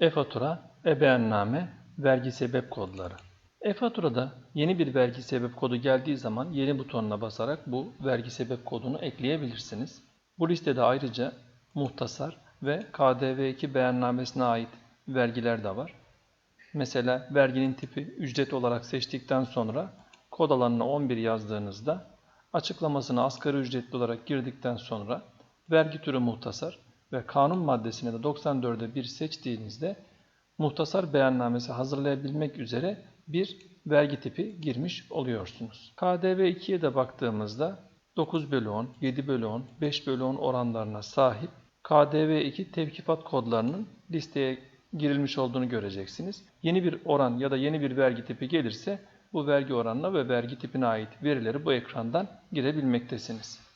E-fatura, e-beyanname, vergi sebep kodları. E-faturada yeni bir vergi sebep kodu geldiği zaman yeni butonuna basarak bu vergi sebep kodunu ekleyebilirsiniz. Bu listede ayrıca muhtasar ve KDV2 beyannamesine ait vergiler de var. Mesela verginin tipi ücret olarak seçtikten sonra kod alanına 11 yazdığınızda açıklamasını asgari ücretli olarak girdikten sonra vergi türü muhtasar ve kanun maddesine de 94'e 1 seçtiğinizde muhtasar beyannamesi hazırlayabilmek üzere bir vergi tipi girmiş oluyorsunuz. KDV 2'ye de baktığımızda 9 bölü 10, 7 bölü 10, 5 bölü 10 oranlarına sahip KDV 2 tevkifat kodlarının listeye girilmiş olduğunu göreceksiniz. Yeni bir oran ya da yeni bir vergi tipi gelirse bu vergi oranına ve vergi tipine ait verileri bu ekrandan girebilmektesiniz.